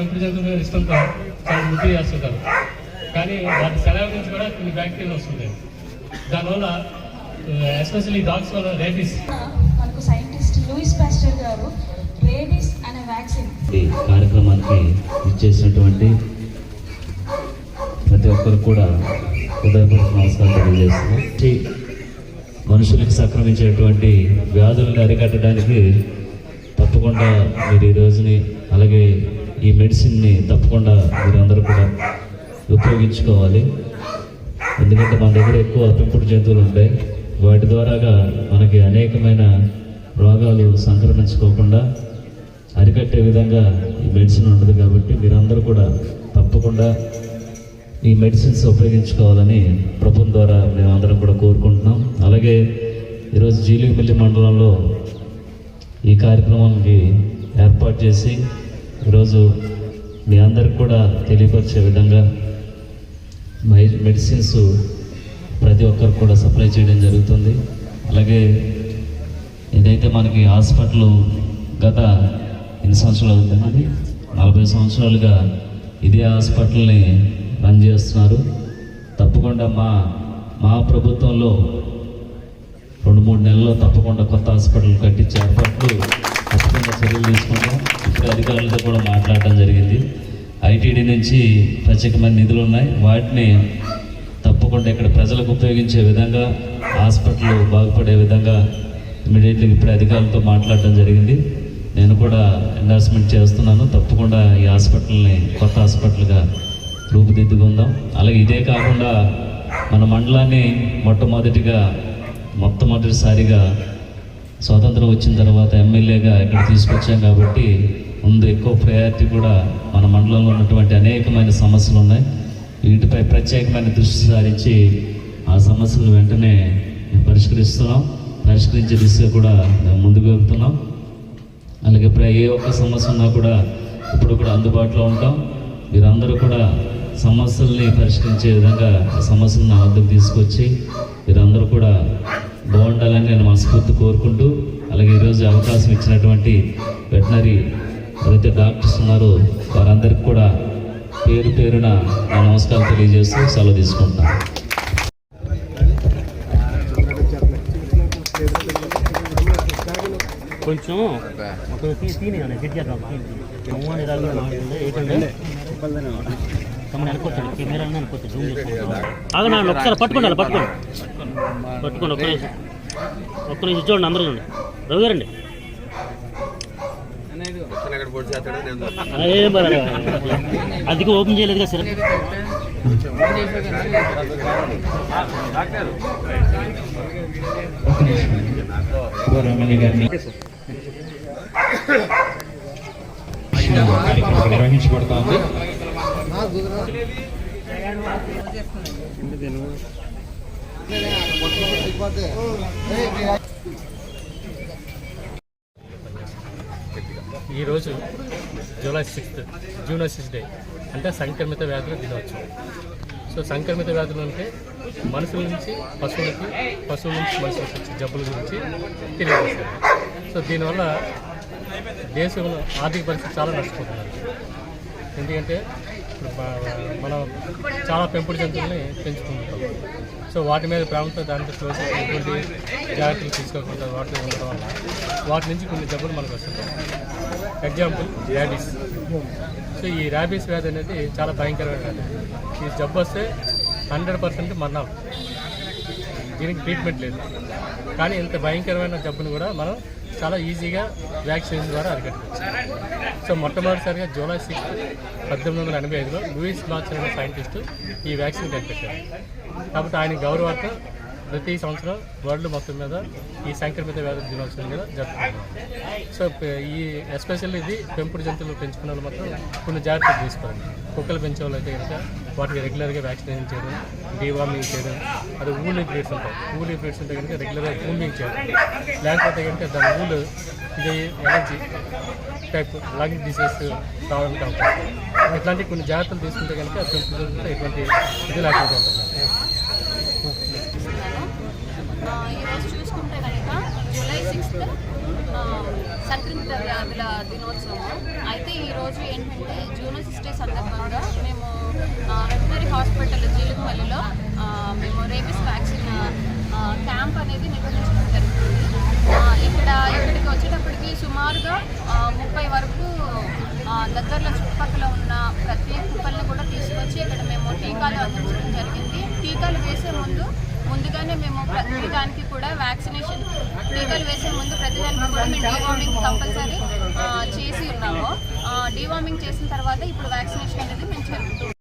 జంతువుల మీద ఇష్టంతో చాలా ముద్దు చేస్తుంటారు. కానీ వాటి సెలవు నుంచి కూడా కొన్ని బ్యాక్టీరియా వస్తుంటాయి. దానివల్ల ఎస్పెషల్లీ డాగ్స్ వల్ల రేబీస్. మనకు సైంటిస్ట్ లూయిస్ పాస్టర్ గారు రేబీస్ అనే వ్యాక్సిన్ ఈ కార్యక్రమానికి ఇచ్చేసినటువంటి ప్రతి ఒక్కరు కూడా హృదయపూర్వక నమస్కారం తెలియజేస్తున్నాం. మనుషులకు సంక్రమించేటువంటి వ్యాధులను అరికట్టడానికి తప్పకుండా మీరు ఈ రోజుని అలాగే ఈ మెడిసిన్ని తప్పకుండా మీరందరూ కూడా ఉపయోగించుకోవాలి. ఎందుకంటే మన దగ్గర ఎక్కువ పెంపుడు జంతువులు ఉంటాయి. వాటి ద్వారాగా మనకి అనేకమైన రోగాలు సంక్రమించుకోకుండా అరికట్టే విధంగా ఈ మెడిసిన్ ఉంటుంది కాబట్టి మీరందరూ కూడా తప్పకుండా ఈ మెడిసిన్స్ ఉపయోగించుకోవాలని ప్రభుత్వం ద్వారా మేమందరం కూడా కోరుకుంటున్నాం. అలాగే ఈరోజు జీలిమిల్లి మండలంలో ఈ కార్యక్రమానికి ఏర్పాటు చేసి ఈరోజు మీ అందరికి కూడా తెలియపరిచే విధంగా మై- మెడిసిన్స్ ప్రతి ఒక్కరు కూడా సప్లై చేయడం జరుగుతుంది. అలాగే ఏదైతే మనకి హాస్పిటల్ గత ఎన్ని సంవత్సరాలు అవుతుంది నలభై సంవత్సరాలుగా ఇదే హాస్పిటల్ని రన్ చేస్తున్నారు. తప్పకుండా మా మా ప్రభుత్వంలో రెండు మూడు నెలల్లో తప్పకుండా కొత్త హాస్పిటల్ కట్టించే ఏర్పాట్లు ఖచ్చితంగా చర్యలు తీసుకుంటాం. ఇప్పుడు అధికారులతో కూడా మాట్లాడటం జరిగింది. ఐటీడీ నుంచి ప్రత్యేకమైన నిధులు ఉన్నాయి. వాటిని తప్పకుండా ఇక్కడ ప్రజలకు ఉపయోగించే విధంగా హాస్పిటల్ బాగుపడే విధంగా ఇమీడియట్లీ ఇప్పుడు అధికారులతో మాట్లాడటం జరిగింది. నేను కూడా ఎండార్స్మెంట్ చేస్తున్నాను. తప్పకుండా ఈ హాస్పిటల్ని కొత్త హాస్పిటల్గా రూపుదిద్దుకుందాం. అలాగే ఇదే కాకుండా మన మండలాన్ని మొట్టమొదటిగా మొట్టమొదటిసారిగా స్వాతంత్రం వచ్చిన తర్వాత ఎమ్మెల్యేగా ఇక్కడ తీసుకొచ్చాం కాబట్టి ముందు ఎక్కువ ప్రయారిటీ కూడా మన మండలంలో ఉన్నటువంటి అనేకమైన సమస్యలు ఉన్నాయి. వీటిపై ప్రత్యేకమైన దృష్టి సారించి ఆ సమస్యలు వెంటనే పరిష్కరిస్తున్నాం. పరిష్కరించే దిశగా కూడా మేము ముందుకు వెళ్తున్నాం. అలాగే ప్ర- ఏ ఒక్క సమస్య ఉన్నా కూడా ఇప్పుడు కూడా అందుబాటులో ఉంటాం. మీరందరూ కూడా సమస్యల్ని పరిష్కరించే విధంగా ఆ సమస్యలను నా వద్దకు తీసుకొచ్చి మీరందరూ కూడా బాగుండాలని నేను మనస్ఫూర్తి కోరుకుంటూ అలాగే ఈరోజు అవకాశం ఇచ్చినటువంటి వెటనరీ ఎవరైతే డాక్టర్స్ ఉన్నారో వారందరికీ కూడా పేరు పేరున నా నమస్కారం తెలియజేస్తూ సెలవు తీసుకుంటాను కొంచెం ఒకసారి పట్టుకోండి అలా పట్టుకోండి. పట్టుకోండి ఒక్క నిమిషం. ఒక్క నిమిషం చూడండి అందరూ చూడండి. రవి గారండి. అదే మరి. అదికి ఓపెన్ చేయలేదుగా సరే. కార్యక్రమం నిర్వహించబడుతోంది. ఈరోజు జూలై సిక్స్త్ జూనోసిస్ డే. అంటే సంక్రమిత వ్యాధుల దినోత్సవం. సో సంక్రమిత వ్యాధులు అంటే మనుషుల నుంచి పశువులకి పశువుల నుంచి మనుషులకు వచ్చే జబ్బుల గురించి తెలియజేస్తారు. సో దీనివల్ల దేశంలో ఆర్థిక పరిస్థితి చాలా నష్టపోతున్నారు. ఎందుకంటే మనం చాలా పెంపుడు జంతువుల్ని పెంచుకుంటాం సో వాటి మీద ప్రాముఖ్యత దానితో క్లోజ్ ఎటువంటి జాగ్రత్తలు తీసుకోకుండా వాటిలో ఉండడం వల్ల వాటి నుంచి కొన్ని జబ్బులు మనకు వస్తుంటాయి. ఎగ్జాంపుల్ ర్యాబీస్ సో ఈ ర్యాబీస్ వ్యాధి అనేది చాలా భయంకరమైన వ్యాధి. ఈ జబ్బు వస్తే హండ్రెడ్ పర్సెంట్ మరణాలు. దీనికి ట్రీట్మెంట్ లేదు. కానీ ఇంత భయంకరమైన జబ్బును కూడా మనం చాలా ఈజీగా వ్యాక్సినేషన్ ద్వారా అరికట్టవచ్చు సో మొట్టమొదటిసారిగా జూలై సిక్స్ పద్దెనిమిది వందల ఎనభై ఐదులో లూయిస్ బాచర్ అనే సైంటిస్టు ఈ వ్యాక్సిన్ కనిపెట్టారు. కాబట్టి ఆయన గౌరవార్థం ప్రతి సంవత్సరం వరల్డ్ మొత్తం మీద ఈ సంక్రమిత వ్యాధుల దినోత్సవం మీద జరుపుకుంటున్నాం సో ఈ ఎస్పెషల్లీ ఇది పెంపుడు జంతువులు పెంచుకునే వాళ్ళు మాత్రం కొన్ని జాగ్రత్తలు తీసుకోవాలి. కుక్కలు పెంచే వాళ్ళు అయితే కనుక వాటికి రెగ్యులర్గా వ్యాక్సినేషన్ చేయడం డీవార్మింగ్ చేయడం అది ఊలి బ్రీడ్స్ ఉంటాయి. ఊలి బ్రీడ్స్ ఉంటే కనుక రెగ్యులర్గా గ్రూమింగ్ చేయడం. లేకపోతే కనుక దాని ఊళ్ళు ఇది ఎలర్జీ టైప్ లంగ్ డిసీజ్ రావడానికి అవకాశం ఇట్లాంటి కొన్ని జాగ్రత్తలు తీసుకుంటే కనుక పెంపుడు జంతువులు ఎటువంటి ఇది లేకుండా ఉంటుంది ఈరోజు చూసుకుంటే కనుక జూలై సిక్స్త్ సిక్స్త్ సంక్రమిత వ్యాధుల దినోత్సవం. అయితే ఈరోజు ఏంటంటే జూనోసిస్ డే సందర్భంగా మేము వెటనరీ హాస్పిటల్ జీలుగుమల్లిలో మేము రేబిస్ వ్యాక్సిన్ క్యాంప్ అనేది నిర్వహించడం జరుగుతుంది. ఇక్కడ ఇక్కడికి వచ్చేటప్పటికి సుమారుగా ముప్పై వరకు దగ్గరలో చుట్టుపక్కల ఉన్న ప్రతి కుప్పల్ని కూడా తీసుకొచ్చి ఇక్కడ మేము టీకాలు అందించడం జరిగింది. టీకాలు వేసే ముందు ముందుగానే మేము ప్రతి దానికి కూడా వ్యాక్సినేషన్ టీకాలు వేసే ముందు ప్రతి దానికి కూడా మేము డీవార్మింగ్ కంపల్సరీ చేసి ఉన్నాము. డీవార్మింగ్ చేసిన తర్వాత ఇప్పుడు వ్యాక్సినేషన్ అనేది మేము జరుగుతుంది